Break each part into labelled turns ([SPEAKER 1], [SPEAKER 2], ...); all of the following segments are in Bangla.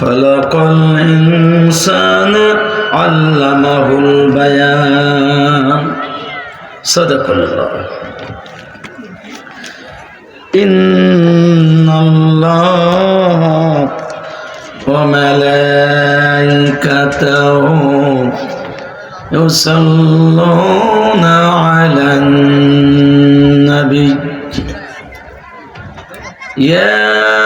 [SPEAKER 1] خلق الإنسان علمه البيان. صدق الله. إن الله وملائكته يصلون على النبي. يا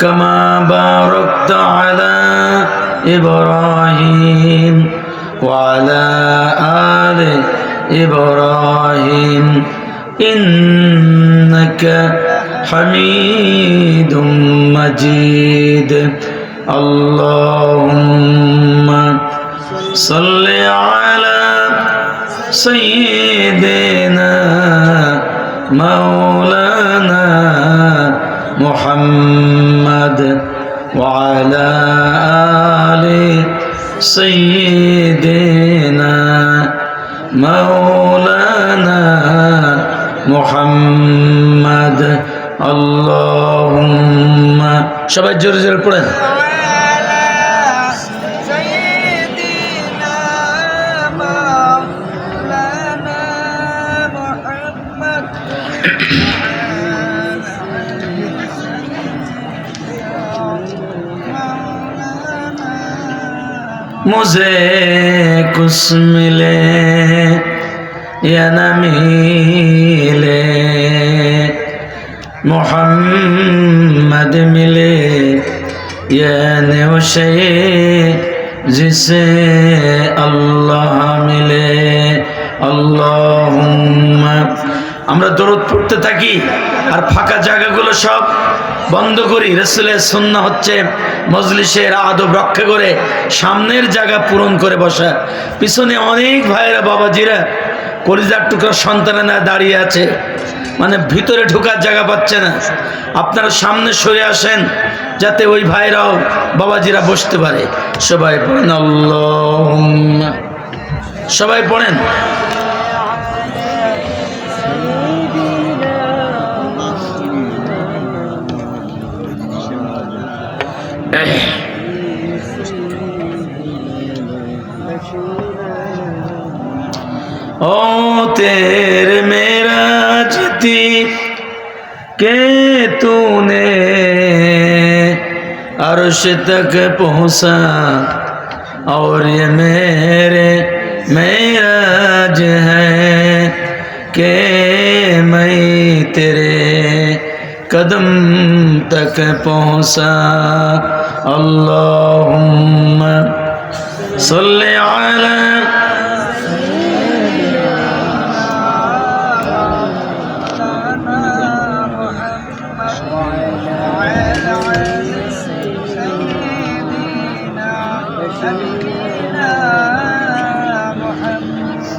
[SPEAKER 1] كما باركت على إبراهيم وعلى آل إبراهيم إنك حميد مجيد. اللهم صل على سيدنا مولانا محمد وعلى آل سيدنا مولانا محمد اللهم
[SPEAKER 2] شباب جرجر قرآن
[SPEAKER 1] मुझे कुछ मिले या न मिले मोहम्मद मिले या न उसे जिसे अल्लाह मिले अल्लाहुम्मा আমরা দরদ পড়তে থাকি আর ফাঁকা জায়গাগুলো সব বন্ধ করি। রসুলের সন্না হচ্ছে মজলিসের আদব রক্ষা করে সামনের জায়গা পূরণ করে বসা। পিছনে অনেক ভাইয়েরা, বাবাজিরা, কলিজার টুকরা সন্তানেরা দাঁড়িয়ে আছে। মানে ভিতরে ঢোকার জায়গা পাচ্ছে না। আপনারা সামনে সরে আসেন, যাতে ওই ভাইরাও, বাবাজিরা বসতে পারে। সবাই পড়েন সবাই পড়েন। ओ तेरे मेरा जती के तूने अर्श तक पहुँचा और ये मेरे मेराज है के मैं तेरे कदम तक पहुँचा अल्लाहुम्मा सल्ली अला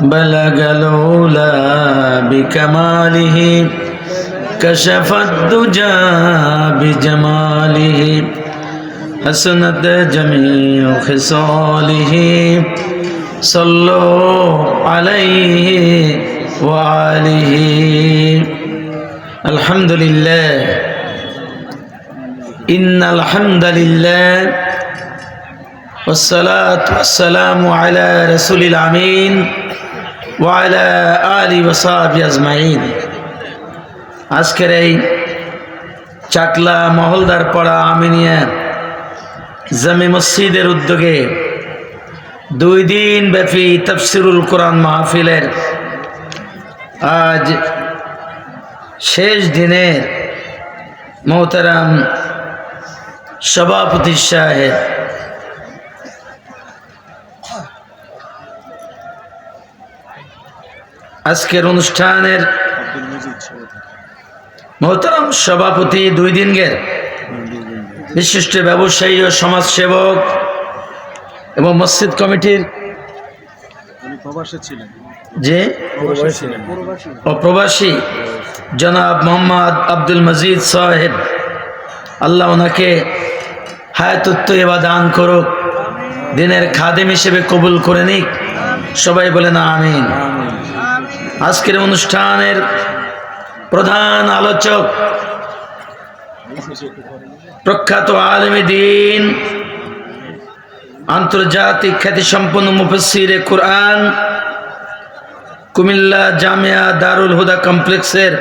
[SPEAKER 1] بلغ العلا بكماله كشف الدجى بجماله حسنت جميع خصاله. صلوا عليه وآله. الحمد لله. إن الحمد لله. والصلاة والسلام على رسول الأمين وعلى آله وصحبه أجمعين. আজকের এই চাকলা মহলদার পাড়া আমিনিয়া জামে মসজিদের উদ্যোগে দুই দিন ব্যাপী তফসিরুল কোরআন মাহফিলের আজ শেষ দিনের মোহতারাম সভাপতি সাহেব আজকের অনুষ্ঠানের মোহতারাম সভাপতি দুই দিনগের বিশিষ্ট ব্যবসায়ী ও সমাজসেবক এবং মসজিদ কমিটির যে?
[SPEAKER 3] প্রবাসে ছিলেন।
[SPEAKER 1] ও প্রবাসী জনাব মোহাম্মদ আব্দুল মজিদ সাহেব। আল্লাহ ওনাকে হায়াতত্ব এবার দান করুক। দিনের খাদেম হিসেবে কবুল করে নিক। সবাই বলেন আমিন। আজকের অনুষ্ঠানের প্রধান আলোচক, প্রখ্যাত আলমী দিন, আন্তর্জাতিক খ্যাতিসম্পন্ন মুফসিরে কোরআন, কুমিল্লা জামিয়া দারুল হুদা কমপ্লেক্সের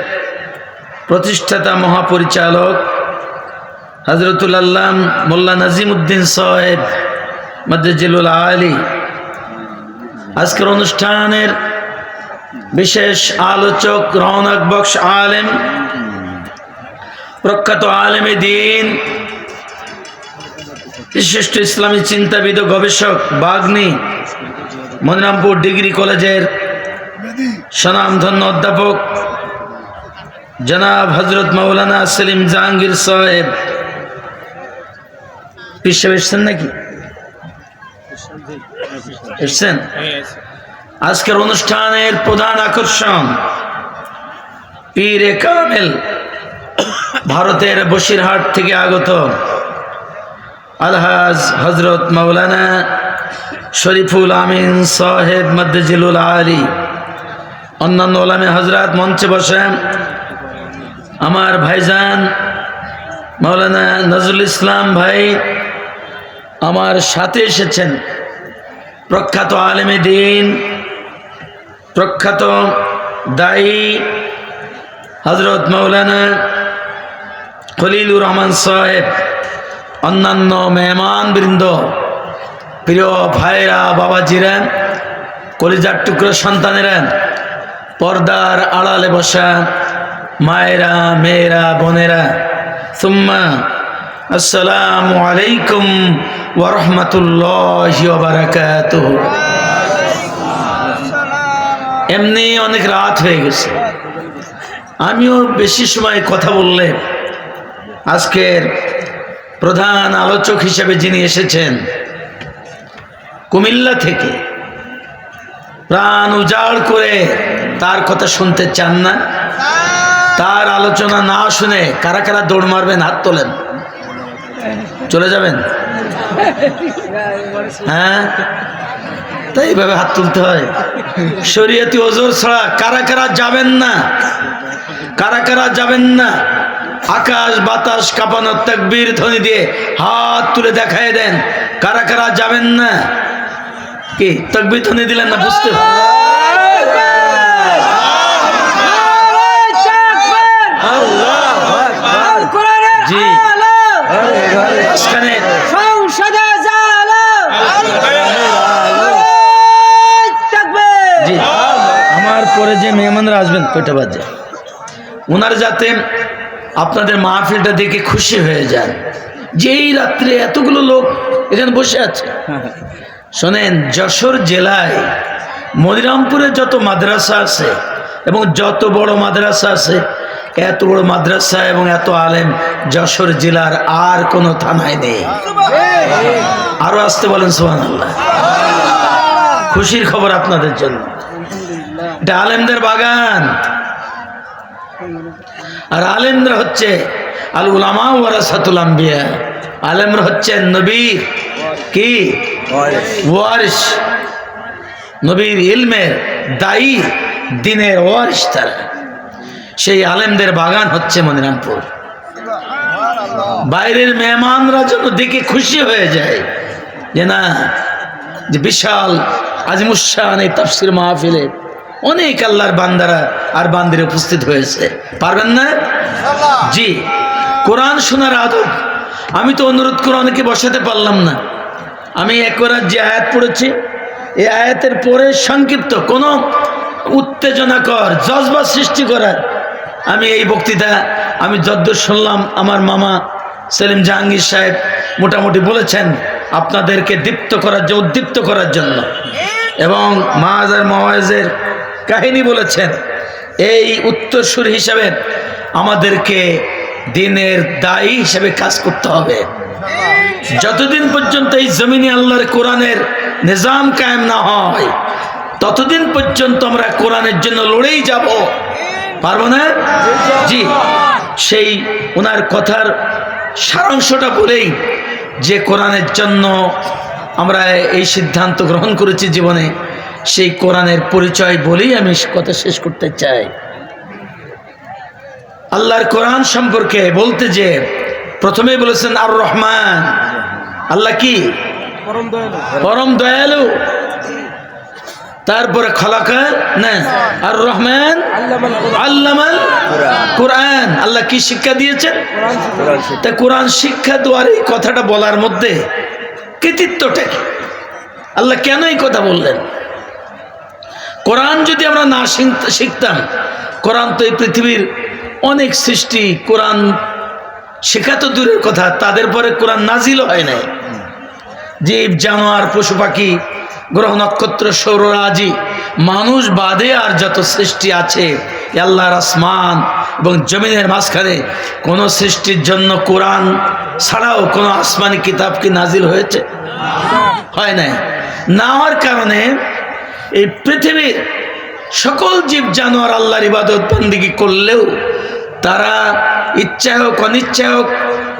[SPEAKER 1] প্রতিষ্ঠাতা মহাপরিচালক হজরতুল আল্লাম মোল্লা নাজিম উদ্দিন সাহেব মদ্দিজুল আলী। আজকের অনুষ্ঠানের বিশেষ আলোচক রৌনক বক্স আলেম, প্রখ্যাত আলেমে দিন, বিশিষ্ট ইসলামী চিন্তাবিদ গবেষক বাগ্নি, মনিরামপুর ডিগ্রি কলেজের স্বনামধন্য অধ্যাপক জনাব হজরত মৌলানা সেলিম জাহাঙ্গীর সাহেব। পিসে নাকি? এসছেন। আজকের অনুষ্ঠানের প্রধান আকর্ষণ পীরে কামেল, ভারতের বসিরহাট থেকে আগত আলহাজ হজরত মৌলানা শরীফুল আমিন সাহেব মদ্দিজুল আলী, অন্যান্য ওলামে হজরত মঞ্চে বসেন। আমার ভাইজান মৌলানা নজরুল ইসলাম ভাই আমার সাথে এসেছেন। প্রখ্যাত আলেমে দিন প্রখ্যাত দায়ী হজরত মৌলানা খলিলুর রহমান সাহেব, অন্যান্য মেহমান বৃন্দ প্রিয় ভাইরা বাবাজিরা, কলিজার টুকরো সন্তানেরা, পর্দার আড়ালে বসা মায়েরা, মেয়েরা, বোনেরা, সুম্মা, আসসালামু আলাইকুম ওরহমতুল্লাহ বারাকাত এমনি অনেক রাত হয়ে গেছে। আমিও বেশি সময় কথা বললে আজকের প্রধান আলোচক হিসেবে যিনি এসেছেন, কুমিল্লা থেকে প্রাণ উজাড় করে তার কথা শুনতে চান না। তার আলোচনা না শুনে কারা কারা দৌড় মারবেন, হাত তোলেন। চলে যাবেন? হ্যাঁ? তাই এইভাবে হাত তুলতে হয়। শরীয়তি ওজোর ছাড়া কারা কারা যাবেন না? কারা কারা যাবেন না? আকাশ বাতাস কাঁপানোর তাকবীর ধ্বনি দিয়ে হাত তুলে দেখায় দেন। কারা কারা যাবেন না? কি তকবির ধ্বনি দিলেন না? বুঝতে জি আমার পরে যে মেহমানরা আসবেন, কয়টা বাজে? ওনার যাতে আপনাদের মাহফিলটা দেখে খুশি হয়ে যান। যেই রাত্রে এতগুলো লোক এখানে বসে আছে। শোনেন, যশোর জেলায় মনিরামপুরে যত মাদ্রাসা আছে এবং যত বড় মাদ্রাসা আছে, এত বড় মাদ্রাসা এবং এত আলেম যশোর জেলার আর কোনো থানায় নেই। আরও আসতে বলেন সোহান আল্লাহ খুশির খবর আপনাদের জন্য। এটা আলেমদের বাগান। আর আলেমরা হচ্ছে আল উলামা ওয়ারাসাতুল আম্বিয়া। আলেমরা হচ্ছে নবীর কি? ওয়ারিস নবীর ইলমের দায়ী, দিনের ওয়ারিস তারা। সেই আলেমদের বাগান হচ্ছে মনিরামপুর বাইরের মেহমানরা যেন দেখে খুশি হয়ে যায়। যে না, যে বিশাল আজিমুসান এই তাফসির মাহফিলে অনেক আল্লাহর বান্দারা আর বান্দিরা উপস্থিত হয়েছে। পারবেন না? জি কোরআন শোনার আদব। আমি তো অনুরোধ করে অনেকে বসাতে পারলাম না। আমি একবার যে আয়াত পড়েছি এই আয়াতের পরে সংক্ষিপ্ত কোনো উত্তেজনাকর জজবা সৃষ্টি করার আমি এই বক্তৃতা আমি যদ্দূর শুনলাম। আমার মামা সেলিম জাহাঙ্গীর সাহেব মোটামুটি বলেছেন আপনাদেরকে দীপ্ত করার জন্য উদ্দীপ্ত করার জন্য। এবং মাহাজার মাওয়াজের কাহিনী বলেছেন, এই উত্তরসূর হিসাবে আমাদেরকে দিনের দায়ী হিসেবে কাজ করতে হবে। যতদিন পর্যন্ত এই জমিনে আল্লাহর কোরআনের নিজাম কায়েম না হয়, ততদিন পর্যন্ত আমরা কোরআনের জন্য লড়েই যাব। পারব না? জি, সেই ওনার কথার সারাংশটা বলেই যে কোরআনের জন্য আমরা এই সিদ্ধান্ত গ্রহণ করেছি জীবনে। সেই কোরআনের পরিচয় বলেই আমি কথা শেষ করতে চাই। আল্লাহর কোরআন সম্পর্কে বলতে যে প্রথমেই বলেছেন আর রহমান আল্লাহ কি?
[SPEAKER 3] পরম দয়ালু।
[SPEAKER 1] তারপরে খলাকা না আর রহমান আল্লামাল কোরআন। আল্লাহ কি শিক্ষা দিয়েছেন। তা কোরআন শিক্ষা দেওয়ার এই কথাটা বলার মধ্যে কৃতিত্বটা কি? আল্লাহ কেন এই কথা বললেন? কোরআন যদি আমরা না শিখ- শিখতাম, কোরআন তো এই পৃথিবীর অনেক সৃষ্টি, কোরআন শেখা তো দূরের কথা, তাদের পরে কোরআন নাজিল হয় নাই। জীব, জানোয়ার, পশু পাখি, গ্রহ, নক্ষত্র সৌররাজি মানুষ বাদে আর যত সৃষ্টি আছে আল্লাহর আসমান এবং জমিনের মাঝখানে, কোনো সৃষ্টির জন্য কোরআন ছাড়াও কোনো আসমানি কিতাব কি নাজিল হয়েছে? হয় নাই। না হওয়ার কারণে এই পৃথিবীর সকল জীব জানোয়ার আল্লাহর ইবাদত বন্দিগি করলেও তারা ইচ্ছা হোক অনিচ্ছা হোক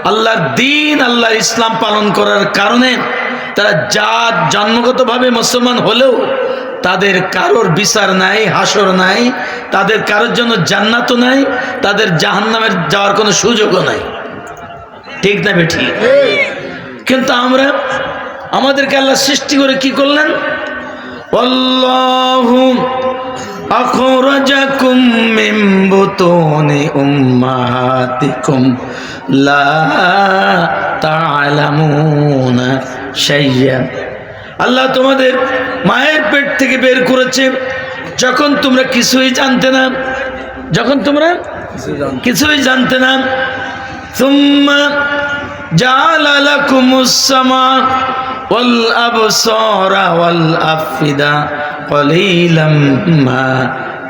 [SPEAKER 1] আল্লাহর দিন আল্লাহর ইসলাম পালন করার কারণে তারা জাত জন্মগতভাবে মুসলমান হলেও তাদের কারোর বিচার নাই হাসর নাই তাদের কারোর জন্য জান্নাতও নাই তাদের জাহান্নামের যাওয়ার কোনো সুযোগও নাই। ঠিক না বেঠি? কিন্তু আমরা আমাদেরকে আল্লাহ সৃষ্টি করে কি করলেন? অল্লাহু أخرجكم من بطون أمهاتكم لا تعلمون شيئا আল্লাহ তোমাদের মায়ের পেট থেকে বের করেছে যখন তোমরা কিছুই জানতে না যখন তোমরা কিছুই জানতে না ثم جعل لكم السماء والأبصار والأفئدة قليلا ما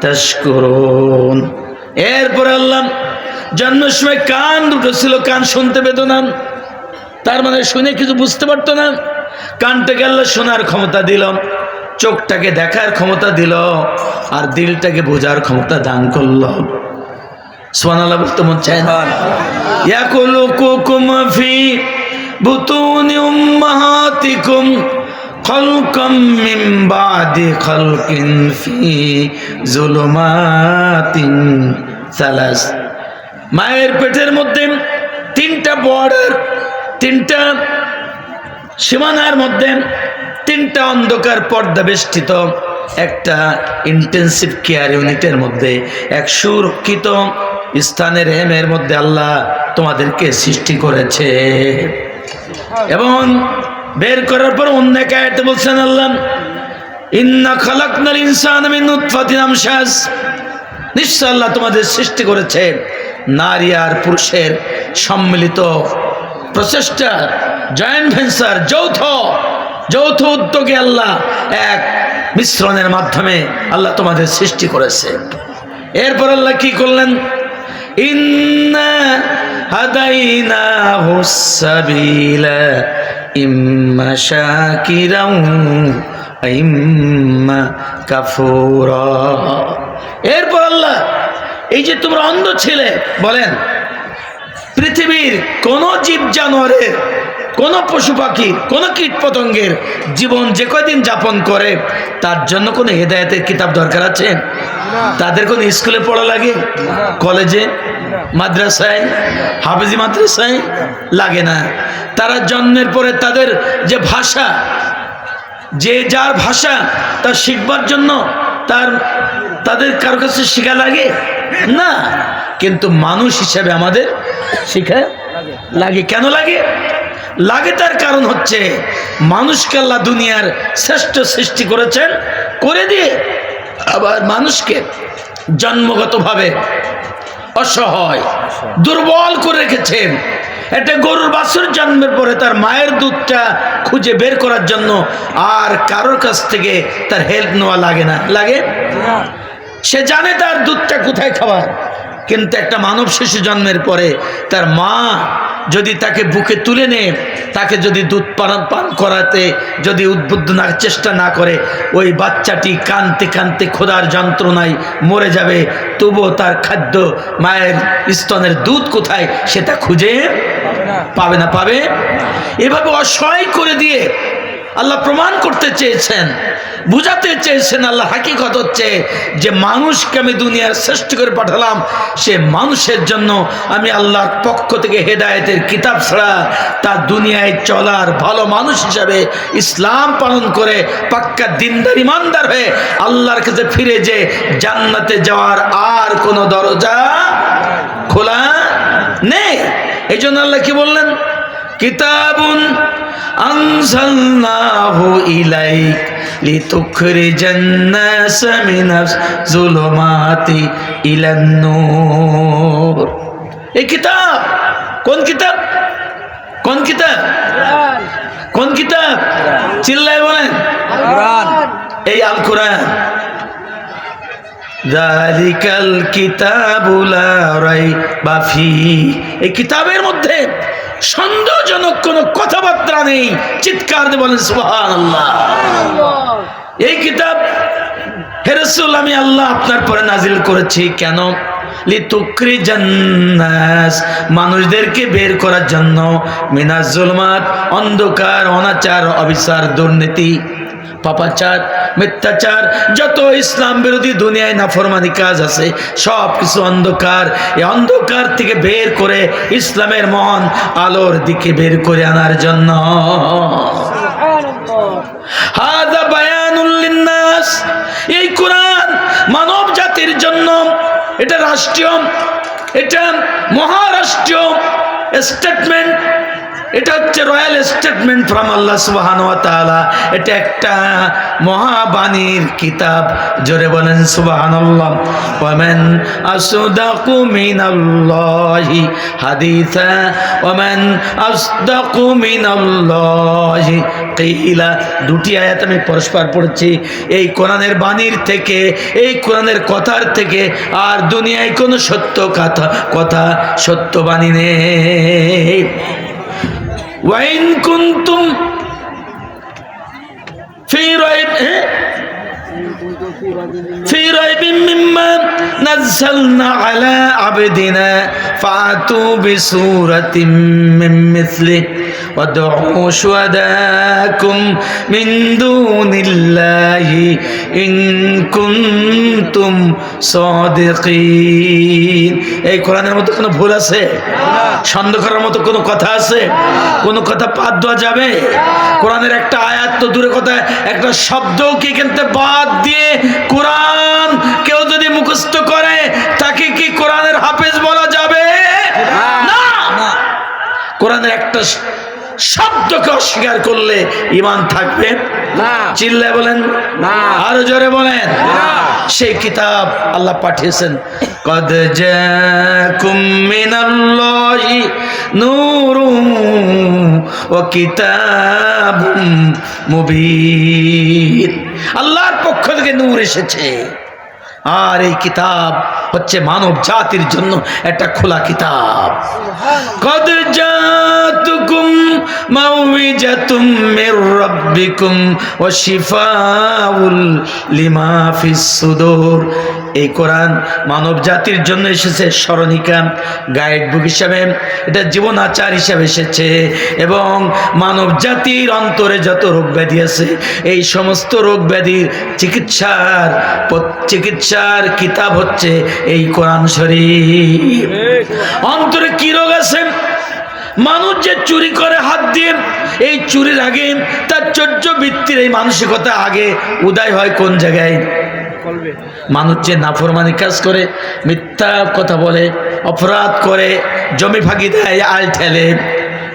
[SPEAKER 1] تشكرون এরপর আল্লাহ জন্মের সময় কান দুটো ছিল কান শুনতে পেত না তার মানে শুনে কিছু বুঝতে পারতো না কানটাকে আল্লাহ শোনার ক্ষমতা দিল চোখটাকে দেখার ক্ষমতা দিল আর দিলটাকে বোঝার ক্ষমতা দান করলো সোনাল্লাহ বলতে মন চায় না। ফি বুতুনি উম্মাহাতিকুম খলকাম মিন খলকিন ফি জুলুমাতিন সালাস। মায়ের পেটের মধ্যে তিনটা বর্ডার, তিনটা সীমানার মধ্যে তিনটা অন্ধকার পর্দা বেষ্টিত, একটা ইন্টেন্সিভ কেয়ার ইউনিটের মধ্যে, এক সুরক্ষিত স্থানের হেমের মধ্যে আল্লাহ তোমাদেরকে সৃষ্টি করেছে। এবং বের করার পর অন্য এক আয়াতে বলছেন আল্লাহ, ইন্না খালাকনাল ইনসান মিন নুতফাতিন আমশাজ। নিশ্চয় আল্লাহ তোমাদের সৃষ্টি করেছে নারী আর পুরুষের সম্মিলিত প্রচেষ্টা জয়েন্ট ভেঞ্চার যৌথ যৌথ উদ্যোগে আল্লাহ এক মিশ্রণের মাধ্যমে আল্লাহ তোমাদের সৃষ্টি করেছে। এরপর আল্লাহ কি করলেন? ইন্না হাদাইনা হুসাবিলা ইম্মা ইম্মা এই যে তোমরা অন্ধ ছিলে, বলেন, পৃথিবীর কোন জীব জানোয়ারের কোন পশু পাখির কোনো কীট পতঙ্গের জীবন যে কয়দিন যাপন করে, তার জন্য কোনো হেদায়তের কিতাব দরকার আছে? তাদের কোনো স্কুলে পড়া লাগে? কলেজে? মাদ্রাসায়? হাফিজি মাদ্রাসায়? লাগে না। তারা জন্মের পরে তাদের যে ভাষা, যে যার ভাষা তা শিখবার জন্য তার, তাদের কারও কাছে শেখা লাগে? না। কিন্তু মানুষ হিসাবে আমাদের শেখা লাগে। কেন লাগে? লাগে তার কারণ হচ্ছে মানুষকে আল্লাহ দুনিয়ার শ্রেষ্ঠ সৃষ্টি করেছেন, করে দিয়ে আবার মানুষকে জন্মগতভাবে অসহায়, দুর্বল করে রেখেছেন। একটা গরুর বাছুর জন্মের পরে তার মায়ের দুধটা খুঁজে বের করার জন্য আর কারোর কাছ থেকে তার হেল্প নেওয়া লাগে না। লাগে? সে জানে তার দুধটা কোথায় খাওয়ার কিন্তু একটা মানব শিশু জন্মের পরে তার মা যদি তাকে বুকে তুলে নেয়, তাকে যদি দুধ পান পান করাতে যদি উদ্বুদ্ধ না, চেষ্টা না করে, ওই বাচ্চাটি কানতে কানতে খোদার যন্ত্রণায় মরে যাবে। তবুও তার খাদ্য মায়ের স্তনের দুধ কোথায়, সেটা খুঁজে পাবে না, পাবে এভাবে অসহায় করে দিয়ে আল্লাহ প্রমাণ করতে চেয়েছেন, বুঝাতে চেয়েছেন, আল্লাহ হাকিকত হচ্ছে যে মানুষকে আমি দুনিয়ার শ্রেষ্ঠ করে পাঠালাম, সে মানুষের জন্য আমি আল্লাহর পক্ষ থেকে হেদায়েতের কিতাব ছাড়া তার দুনিয়ায় চলার ভালো মানুষ হিসাবে ইসলাম পালন করে পাক্কা দিনদার, ইমানদার হয়ে আল্লাহর কাছে ফিরে যে জান্নাতে যাওয়ার আর কোনো দরজা খোলা নেই। এই জন্য আল্লাহ কি বললেন? কিতাবুন আনজালনাহু ইলাইক লিতুখরিজান নাস মিনাজ যুলুমাতি ইলান নূর এই কিতাব? কোন কিতাব? কোন কিতাব? কোন কিতাব? চিল্লায় বলেন। এই আল কোরআন দালিকাল কিতাবুলা রাইবা ফি। এই কিতাবের মধ্যে সন্দেহজনক কোনো কথাবার্তা নেই। চিৎকার এই কিতাব হেরসুল আমি আল্লাহ আপনার পরে নাজিল করেছি। কেন? মানুষদেরকে বের করার জন্য। মিনাজ অন্ধকার, অনাচার, অবিচার, দুর্নীতি। পাপাচার, মিথ্যাচার, যত ইসলাম বিরোধী দুনিয়ায় নাফরমানি কাজ আছে সব কিছু অন্ধকার। এই অন্ধকার থেকে বের করে ইসলামের মহান আলোর দিকে বের করে আনার জন্য। এই কোরআন মানব জাতির জন্য এটা রাষ্ট্রীয়, এটা মহারাষ্ট্রীয় স্টেটমেন্ট এটা হচ্ছে রয়্যাল স্টেটমেন্ট ফ্রম আল্লাহ সুবহান এটা একটা মহাবাণীর কিতাব। জোরে বলেন সুবহানাল্লাহ। ওয়া মান আসদাকু মিনাল্লাহি হাদিসা ওয়া মান আসদাকু মিনাল্লাহি কিলা। দুটি আয়াত আমি পরস্পর পড়ছি। এই কোরআনের বাণীর থেকে, এই কোরআনের কথার থেকে আর দুনিয়ায় কোনো সত্য কথা কথা সত্য বাণী নেই। ওয়াইন কুন্তুম ফি রাইব হ্যাঁ? في ريب مما نزلنا على عبدنا فأتوا بسورة من مثله وادعوا شهداءكم من دون الله إن كنتم صادقين এই কোরআনের মধ্যে কোনো ভুল আছে সন্দেহ করার মতো কোনো কথা আছে কোনো কথা বাদ দেওয়া যাবে কোরআনের একটা আয়াত তো দূরে কথা একটা শব্দও কি কিন্তু বাদ দিয়ে কোরআন কেউ যদি মুখস্থ করে তাকে কি কোরআনের হাফেজ বলা যাবে? না। কোরআনের একটা শব্দকে অস্বীকার করলে ইমান থাকবে।
[SPEAKER 2] না।
[SPEAKER 1] চিল্লায় বলেন?
[SPEAKER 2] না।
[SPEAKER 1] আরও জোরে বলেন? সেই কিতাব আল্লাহ পাঠিয়েছেন। কদ জাকুম মিনাল্লাহি নূরুম ওয়া কিতাবুম মুবিন। আল্লাহর পক্ষ থেকে নূর এসেছে। আর এই কিতাব হচ্ছে মানব জাতির জন্য একটা খোলা কিতাব। কদ জাতুকুম এই কোরআন মানব জাতির জন্য এসেছে স্মরণিকা গাইড বুক হিসাবে। এটা জীবন আচার হিসাবে এসেছে এবং মানব জাতির অন্তরে যত রোগ ব্যাধি আছে, এই সমস্ত রোগ ব্যাধির চিকিৎসার চিকিৎসার কিতাব হচ্ছে এই কোরআন শরীফ। অন্তরে কি রোগ আছে? মানুষ যে চুরি করে হাত দিয়ে, এই চুরির আগে তার চর্য বৃত্তির এই মানসিকতা আগে উদয় হয় কোন জায়গায়? মানুষ যে নাফরমানি কাজ করে মিথ্যা কথা বলে অপরাধ করে জমি ফাঁকি দেয় আল ঠেলে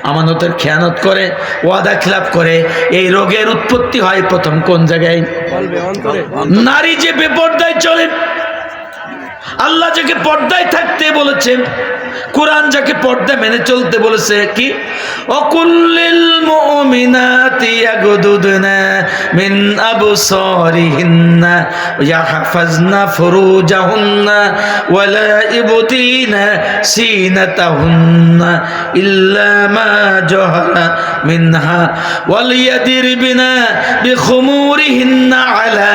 [SPEAKER 1] আমানতের খেয়ানত করে ওয়াদা খিলাপ করে এই রোগের উৎপত্তি হয় প্রথম কোন জায়গায়? নারী যে বেপর্দায় চলে আল্লাহ যাকে পর্দায় থাকতে বলেছে কোরআন যাকে পর্দা মেনে চলতে বলেছে কি? অকুল্লিল মুমিনাতি ইয়াগুদুদনা মিন আবসারিহিন্না ইয়াহফাজনা ফুরুজাহুন্না ওয়ালা ইবতিনা সিনাতাহুন্না ইল্লা মা জহরা মিনহা ওয়ালিয়াদিরবিনা বিখুমুরিহিন্না আলা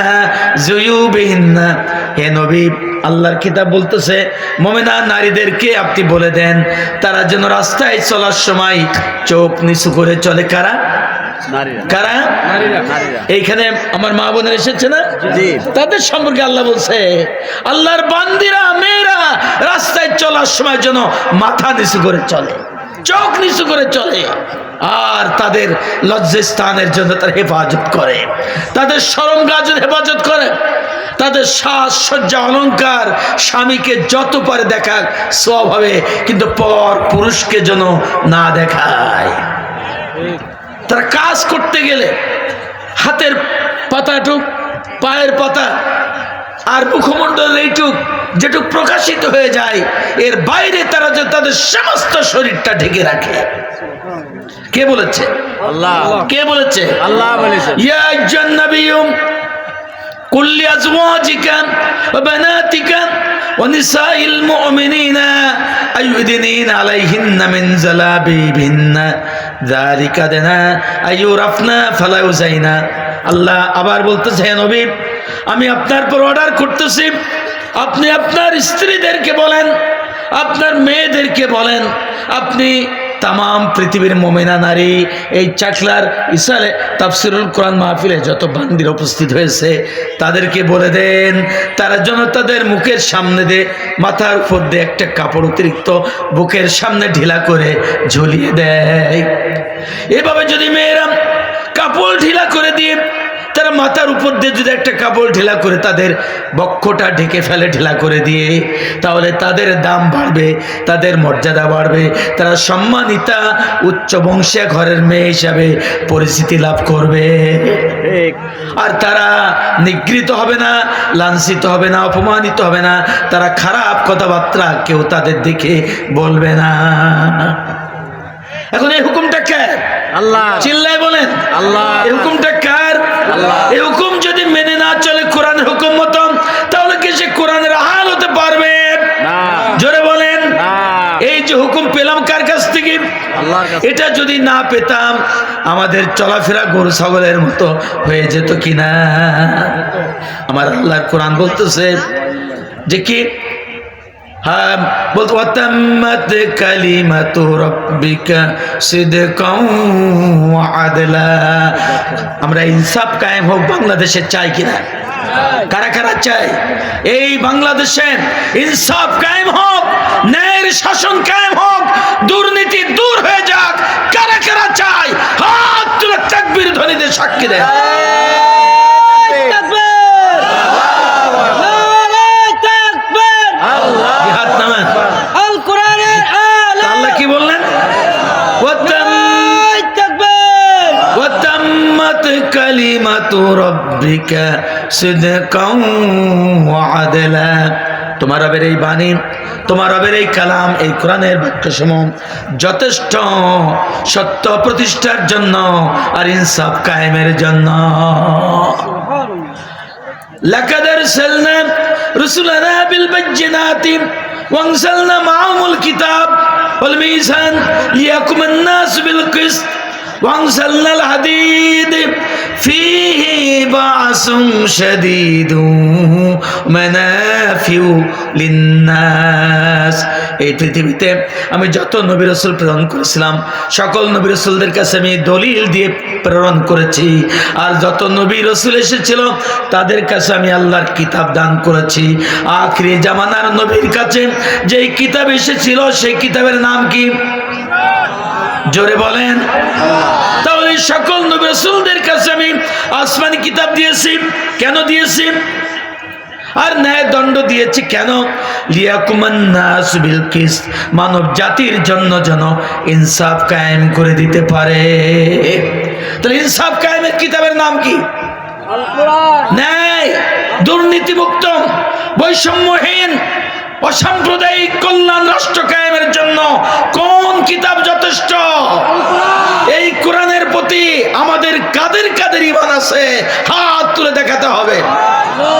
[SPEAKER 1] জুয়ুবিহিন্না হে নবী, আল্লাহর কিতাব বলতেছে মমিনা নারীদেরকে আপনি বলে দেন তারা যেন রাস্তায় চলার সময় চোখ নিচু করে চলে। কারা? কারা? এইখানে আমার মা বোনের এসেছে না? তাদের সম্পর্কে আল্লাহ বলছে আল্লাহর বান্দিরা মেয়েরা রাস্তায় চলার সময় যেন মাথা নিচু করে চলে চোখ নিচু করে চলে আর তাদের লজ্জাস্থানের জন্য তার হেফাজত করে। তাদের সরম গাছের হেফাজত করে। তাদের শ্বাস সজ্জা অলঙ্কার স্বামীকে যত পারে দেখাক স্বভাবে কিন্তু পর পুরুষকে যেন না দেখায়। তারা কাজ করতে গেলে হাতের পাতাটুক পায়ের পাতা আর মুখমণ্ডল এইটুক যেটুক প্রকাশিত হয়ে যায় এর বাইরে তারা যে তাদের সমস্ত শরীরটা ঢেকে রাখে। কে বলেছে?
[SPEAKER 3] আল্লাহ।
[SPEAKER 1] কে বলেছে?
[SPEAKER 3] আল্লাহ বলেছেন
[SPEAKER 1] ইয়া আইয়ুহান নাবিয়্যু ওয়া বানাতিকা ওয়া নিসাইল মুমিনিনা আইয়ুদিনিনা আলাইহিন্না মিন জালাবিবিহিন্না যালিকা আদনা আইয়ুরাফনা ফালা ইউজাইনা আল্লাহ আবার বলতেছে, হে নবী, আমি আপনার পর অর্ডার করতেছি। আপনি আপনার স্ত্রীদেরকে বলেন, আপনার মেয়েদেরকে বলেন, আপনি তাম পৃথিবীর মোমেনা নারী এই চাকলার ইসালে তাফসিরুল কোরআন মাহফিলে যত বান্দির উপস্থিত হয়েছে, তাদেরকে বলে দেন, তারা যেন তাদের মুখের সামনে দিয়ে মাথার উপর দিয়ে একটা কাপড় অতিরিক্ত বুকের সামনে ঢিলা করে ঝুলিয়ে দেয়। এভাবে যদি মেয়েরা কাপড় ঢিলা করে দিয়ে মাথার উপর দিয়ে যদি একটা কাপড় ঢিলা করে তাদের বক্ষটা ঢেকে ফেলে ঢিলা করে দিয়ে তাহলে তাদের দাম বাড়বে তাদের মর্যাদা বাড়বে। তারা সম্মানিতা উচ্চ বংশীয় ঘরের মেয়ে হিসাবে পরিচিতি লাভ করবে। আর তারা নিগৃহীত হবে না লাঞ্ছিত হবে না অপমানিত হবে না। তারা খারাপ কথাবার্তা কেউ তাদের দিকে বলবে না। এখন এই হুকুমটা কে?
[SPEAKER 3] আল্লাহ।
[SPEAKER 1] চিল্লায় বলেন।
[SPEAKER 3] আল্লাহ।
[SPEAKER 1] এই হুকুমটা
[SPEAKER 3] আল্লাহ।
[SPEAKER 1] এই হুকুম যদি মেনে না চলে কোরআনের হুকুম মতন তাহলে কি সে কোরআনের হাল হতে পারবে? জোরে বলেন। এই যে হুকুম পেলাম কার কাছ থেকে। এটা যদি না পেতাম আমাদের চলাফেরা গরু ছাগলের মতো হয়ে যেত কিনা? আমার আল্লাহর কোরআন বলতেছে যে কি? হ্যাঁ আমরা ইনসাফ কায়েম হোক, বাংলাদেশে চাই কিনা? কারা কারা চাই এই বাংলাদেশে ইনসাফ কায়েম হোক, ন্যায়ের শাসন কায়েম হোক, দুর্নীতি দূর হয়ে যাক, কারা কারা চাই হাত তুলে তাকবীর ধ্বনিতে সাক্ষী দেয় হাত নামান
[SPEAKER 2] আল কোরআনের আলা
[SPEAKER 1] আল্লাহ কি বললেন ওয়াতাম- সাবাকাত কালিমাতু রব্বিকা সিদকাও ওয়া আদলা তোমার রবের এই বাণী, তোমার রবের এই কালাম, এই কোরআনের বাক্যসমূহ যথেষ্ট সত্য প্রতিষ্ঠার জন্য আর ইনসাফ কায়েমের জন্য। লাকাদার সালনাম রুসুলানা বিল বাজ্জিনাতি ওয়ানসালনা মাআমুল কিতাব ওয়াল মিজান লিয়াকুমান নাস বিল কিসত। وأنزلنا الحديد فيه بأس شديد منافع للناس এই পৃথিবীতে আমি যত নবী রসুল প্রেরণ করেছিলাম সকল নবী রসুলদের কাছে আমি দলিল দিয়ে প্রেরণ করেছি আর যত নবী রসুল এসেছিল তাদের কাছে আমি আল্লাহর কিতাব দান করেছি আখরি জামানার নবীর কাছে যেই কিতাব এসেছিল সেই কিতাবের নাম কি জোরে বলেন। তাহলে সকল নবী রসুলদের কাছে আমি আসমানি কিতাব দিয়েছি। কেন দিয়েছি? আর ন্যায় দণ্ড দিয়েছি কেন? মানব জাতির জন্য যেন ইনসাফ কায়েম করে দিতে পারে। তাহলে ইনসাফ কায়েমের কিতাবের নাম কি? ন্যায় দুর্নীতিমুক্ত বৈষম্যহীন অসাম্প্রদায়িক কল্যাণ রাষ্ট্র কায়েমের জন্য কোন কিতাব যথেষ্ট? এই কোরআনের প্রতি আমাদের কাদের কাদের ইমান আছে? হাত তুলে দেখাতে হবে।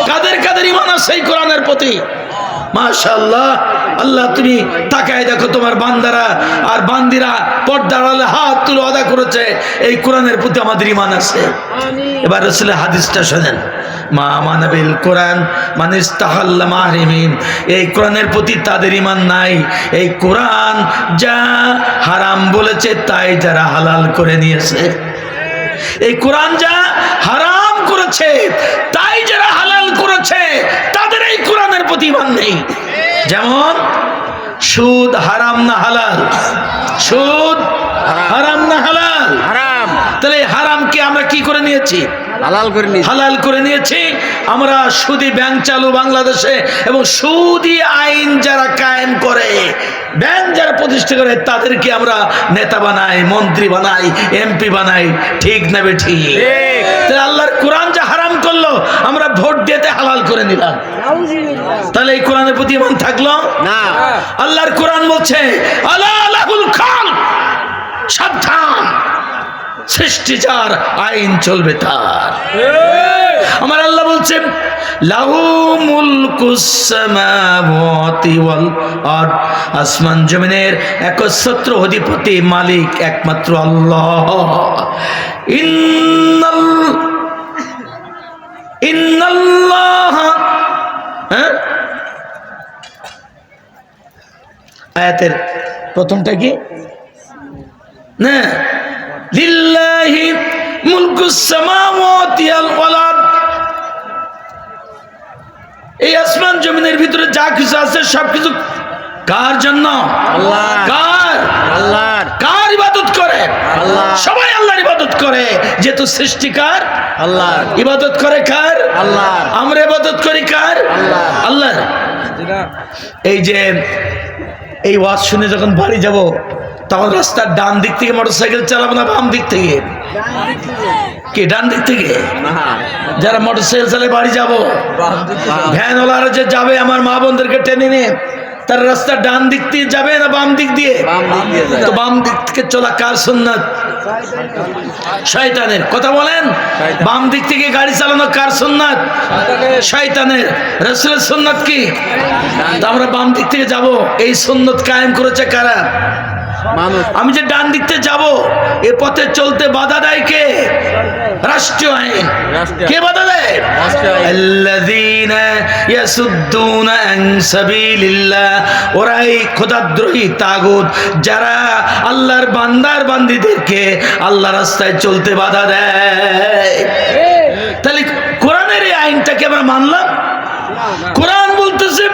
[SPEAKER 1] কাদের কাদের ইমান আছে এই কোরআনের প্রতি? মাশাল্লাহ আল্লাহ তুমি তাকায় দেখো তোমার বান্দারা আর বান্দিরা পর্দার আড়ালে হাত তুলে অদা করেছে এই কোরআনের প্রতি আমাদের ইমান আছে এবার রসুলের হাদিসটা শোনেন। মা মানবিল কোরআন মানিস তাহাল্লা মাহরিমিন। এই কোরআনের প্রতি তাদের ইমান নাই। এই কোরআন যা হারাম বলেছে তাই যারা হালাল করে নিয়েছে। এই কোরআন যা হারাম করেছে তাই যারা হালাল করেছে, তাদের এই কোরআনের প্রতি ইমান নেই। যেমন, সুদ হারাম না হালাল। সুদ হারাম না হালাল।
[SPEAKER 3] হারাম।
[SPEAKER 1] তাহলে হারামকে আমরা কি করে নিয়েছি?
[SPEAKER 3] হালাল করে নিয়েছি।
[SPEAKER 1] হালাল করে নিয়েছি। আমরা সুদি ব্যাংক চালু বাংলাদেশে এবং সুদি আইন যারা কায়েম করে ব্যাংক যারা প্রতিষ্ঠা করে তাদেরকে আমরা নেতা বানাই মন্ত্রী বানাই এমপি বানাই। ঠিক না বে ঠিক? আল্লাহর কোরআন যা হারাম করল আমরা ভোট দিতে হালাল করে নিলাম। তাহলে এই কোরআনের প্রতি ইমান থাকল?
[SPEAKER 3] না।
[SPEAKER 1] আল্লাহর কোরআন বলছে আল্লাহ সাবধান। সৃষ্টি যার আইন চলবে তার। আমার আল্লাহ বলছেন আসমান জমিনের একচ্ছত্র অধিপতি মালিক একমাত্র আল্লাহ। ইন্নাল ইন্নাল্লাহ হ্যাঁ? আয়াতের প্রথমটা কি? না। লিল্লাহি মুলকুস সামাওয়াতি ওয়াল আরদ এই আসমান জমিনের ভিতরে যা কিছু আছে সবকিছু কার জন্য?
[SPEAKER 3] আল্লাহ।
[SPEAKER 1] কার?
[SPEAKER 3] আল্লাহর।
[SPEAKER 1] কার ইবাদত করে?
[SPEAKER 3] আল্লাহ।
[SPEAKER 1] সবাই আল্লাহর ইবাদত করে যেহেতু সৃষ্টিকার
[SPEAKER 3] আল্লাহর।
[SPEAKER 1] ইবাদত করে কার?
[SPEAKER 3] আল্লাহ
[SPEAKER 1] আমরা ইবাদত করি কার?
[SPEAKER 3] আল্লাহ।
[SPEAKER 1] আল্লাহ এই যে এই ওয়াজ শুনে যখন বাড়ি যাব তখন রাস্তার ডান দিক থেকে মোটরসাইকেল চালাবো না বাম দিক থেকে? কে ডান দিক থেকে? যারা মোটরসাইকেল চালিয়ে বাড়ি যাব। ভ্যানওয়ালারা যে যাবে আমার মা বোনদেরকে টেনে নিয়ে তার রাস্তা ডান দিক দিয়ে যাবে না বাম দিক দিয়ে। তো বাম দিক থেকে চলা কার সুন্নাত? শয়তানের। কথা বলেন? বাম দিক থেকে গাড়ি চালানো কার সুন্নাত? শয়তানের। রসুলের সুন্নাত কি? আমরা বাম দিক থেকে যাব। এই সুন্নত কায়েম করেছে কারা? আমি যে ডান দিকতে যাব এ পথে চলতে বাধা দেয় কে? রাষ্ট্রীয় আইন। কে বাধা দেয়? ওরাই খোদাদ্রোহী তাগুত যারা আল্লাহর বান্দার বান্দিদেরকে আল্লাহ রাস্তায় চলতে বাধা দেয়। তাহলে কোরআনের এই আইনটাকে আমরা মানলাম? কোরআন বলতেছে,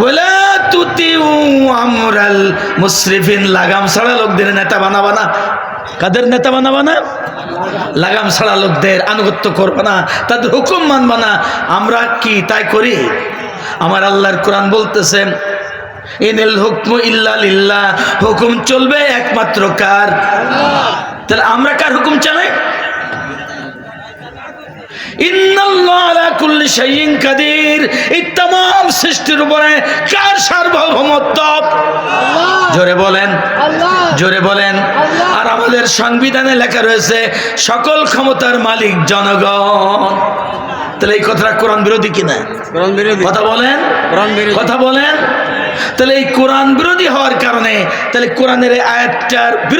[SPEAKER 1] ওয়ালা তুতিউ আমরাল মুসরিফিন। লাগাম ছাড়া লোকদের নেতা বানাবা না। কাদের নেতা বানাবা না? লাগাম ছাড়া লোকদের আনুগত্য করবে না। তাদের হুকুম মানবা না। আমরা কি তাই করি? আমার আল্লাহর কোরআন বলতেছেন ইনিল হুকমু ইল্লা লিল্লাহ। হুকুম চলবে একমাত্র কার? তাহলে আমরা কার হুকুম চালাই? কুল্লি শাইইন কাদির এই तमाम সৃষ্টির উপরে কার সার্বভৌমত্ব জোরে বলেন জোরে বলেন আর আমাদের সংবিধানে লেখা রয়েছে সকল ক্ষমতার মালিক জনগণ তাহলে এই কথাটা কোরআন বিরোধী কিনা
[SPEAKER 3] কোরআন বিরোধী
[SPEAKER 1] কথা বলেন
[SPEAKER 3] কোরআন বিরোধী
[SPEAKER 1] কথা বলেন তাহলে এই কোরআন বিরোধী হওয়ার কারণে তাহলে কোরআনের এই আয়াতটার বিরুদ্ধে